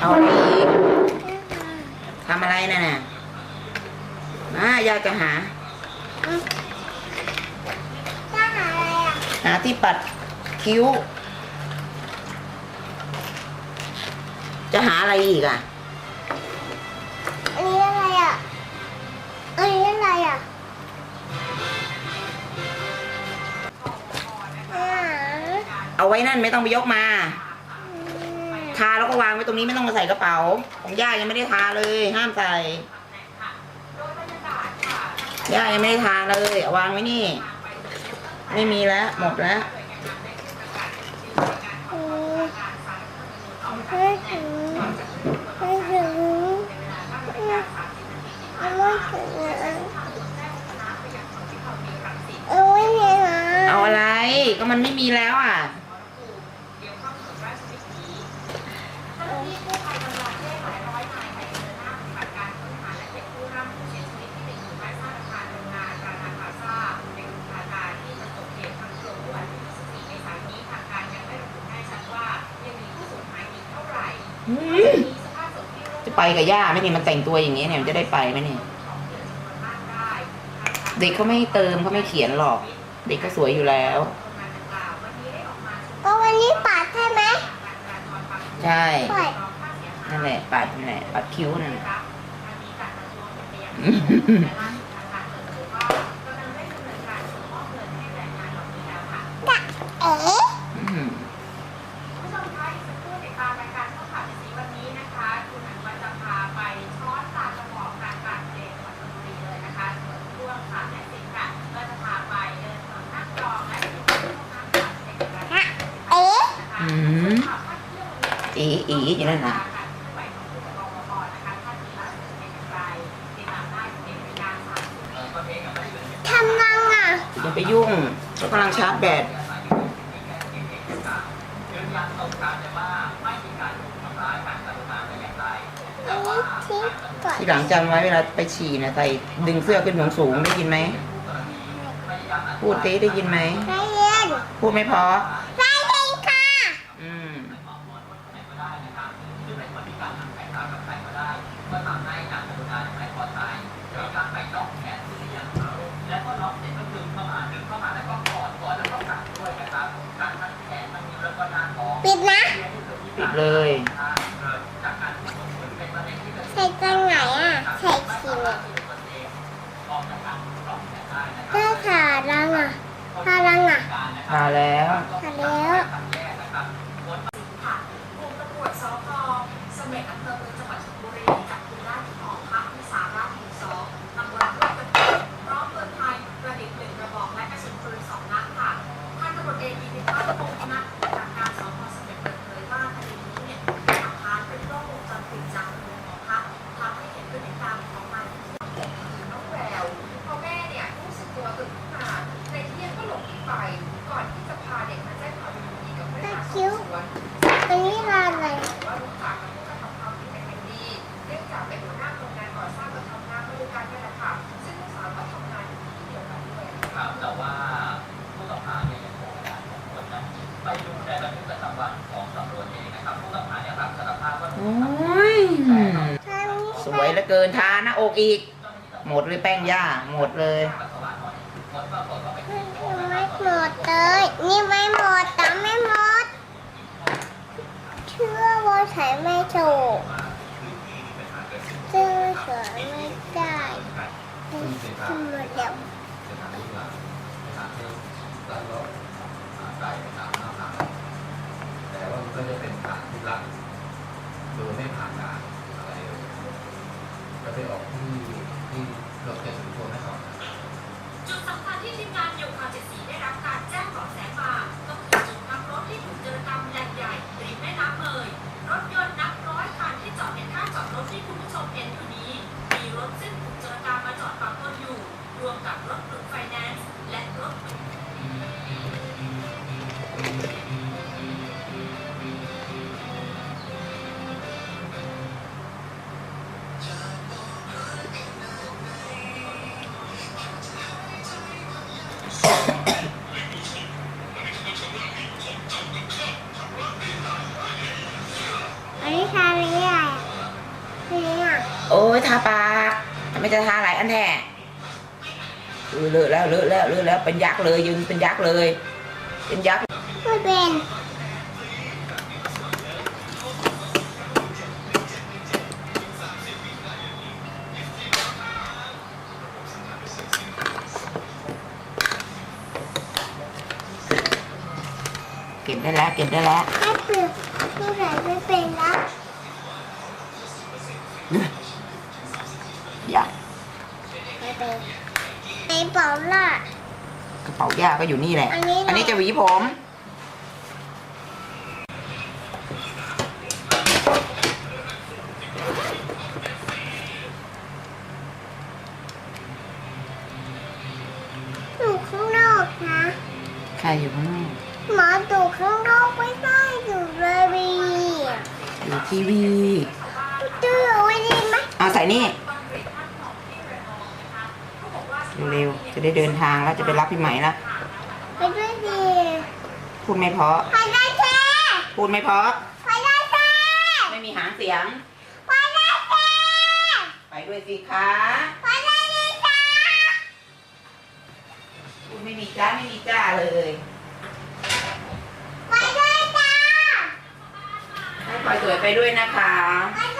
เอาอะไรอีกทำอะไรน่ะน่ะมาย่าจะหา จะหาอะไรอะหาที่ปัดคิ้ว จะหาอะไรอีกอะ อันนี้อะไรอะอันนี้อะไรอะอ่าเอาไว้นั่นไม่ต้องไปยกมา ทาแล้วก็วางไว้ตรงนี้ไม่ต้องมาใส่กระเป๋า ของย่ายังไม่ได้ทาเลย ห้ามใส่ย่ายังไม่ได้ทาเลยเอาวางไว้นี่ ไม่มีแล้ว หมดแล้วอืมไม่ถึงไม่ถึงเอาไม่ถึงอะเอาไม่ถึงอะเอาอะไรก็มันไม่มีแล้วอะ จะไปกับย่าไหมนี่มันแต่งตัวอย่างเงี้ยเนี่ยมันจะได้ไปไหมเนี่ยเด็กเขาไม่เติมเขาไม่เขียนหรอก เด็กก็สวยอยู่แล้ว ก็วันนี้ปัดใช่ไหมใช่ปัดนั่นแหละปัดนั่นแหละปัดคิ้วนั่นแหละารสามสิบทำนังอะอย่าไปยุ่งเขากำลังชาร์จแบตอันนี้ทิ้งก่อนทีหลังจำไว้เวลาไปฉี่นะใส่ดึงเสื้อขึ้นสูงสูงๆได้ยินไหม พูดตีได้ยินไหมได้เรียนพูดไม่เพอ ถ้าขาดังอะขาดังอะทาแล้วขาแล้ว ดียวกันด้วยครับแต่ว่าผู้ต้องหาเนี่ยยังคงให้การของคนนะไปดูในบันทึกประจำวันของตำรวจเองนะครับผู้ต้องหาเนี่ยรับสารภาพว่าโอ้ยทางนี้สวยเหลือเกินทาหน้าอกอีก หมดเลยแป้งย่าหมดเลยไม่หมดเลย นี่ไม่หมดแต่ไม่หมด เชื่อว่าใช้ไม่ถูกเชื่อสวยไม่ได้ขึ้นมาเดี๋ยวแต่ว่ามันก็จะเป็นผ่านที่รัฐโดยไม่ผ่านการอะไรเลยก็ไปออกที่ที่เราเก็บสินค้นให้ก่อนจุดสำคัญที่ทีมงานโยคาเจ็ดสีได้รับการแจ้งเบาะแสมาก็คือจุดพักรถที่ถูกเจรกรรมแหล่งใหญ่ริมแม่น้ำเมยรถยนต์ ไม่จะทาหลายอันแท้เออเลอะแล้วเลอะแล้วเลอะแล้วเป็นยักษ์เลยยืนเป็นยักษ์เลย เป็นยักษ์ไม่เป็นเก็บได้แล้วเก็บได้แล้วไม่เป็นไม่ใส่ไม่เป็นแล้ว ป๋าล่ะ กระเป๋าย่าก็อยู่นี่แหละ อันนี้เหรออัอันนี้จะหวีผม อยู่ข้างนอกนะใครอยู่ข้างนอกหมาอยู่ข้างนอกไม่ได้อยู่เลยบีอยู่ทีวีตื้อเอาไว้ดีไหมเอาใส่นี่ เร็วๆ จะได้เดินทางแล้วจะไปรับพี่ใหม่ละไปด้วยดีพูดไม่เพราะไปได้แค่พูดไม่เพราะไปได้แค่ไม่มีหางเสียง ไปได้แค่ไปด้วยสิคะไปได้ดีจ้าพูดไม่มีจ้าไม่มีจ้าเลยไปได้จ้าให้คอยสวยไปด้วยนะคะไปได้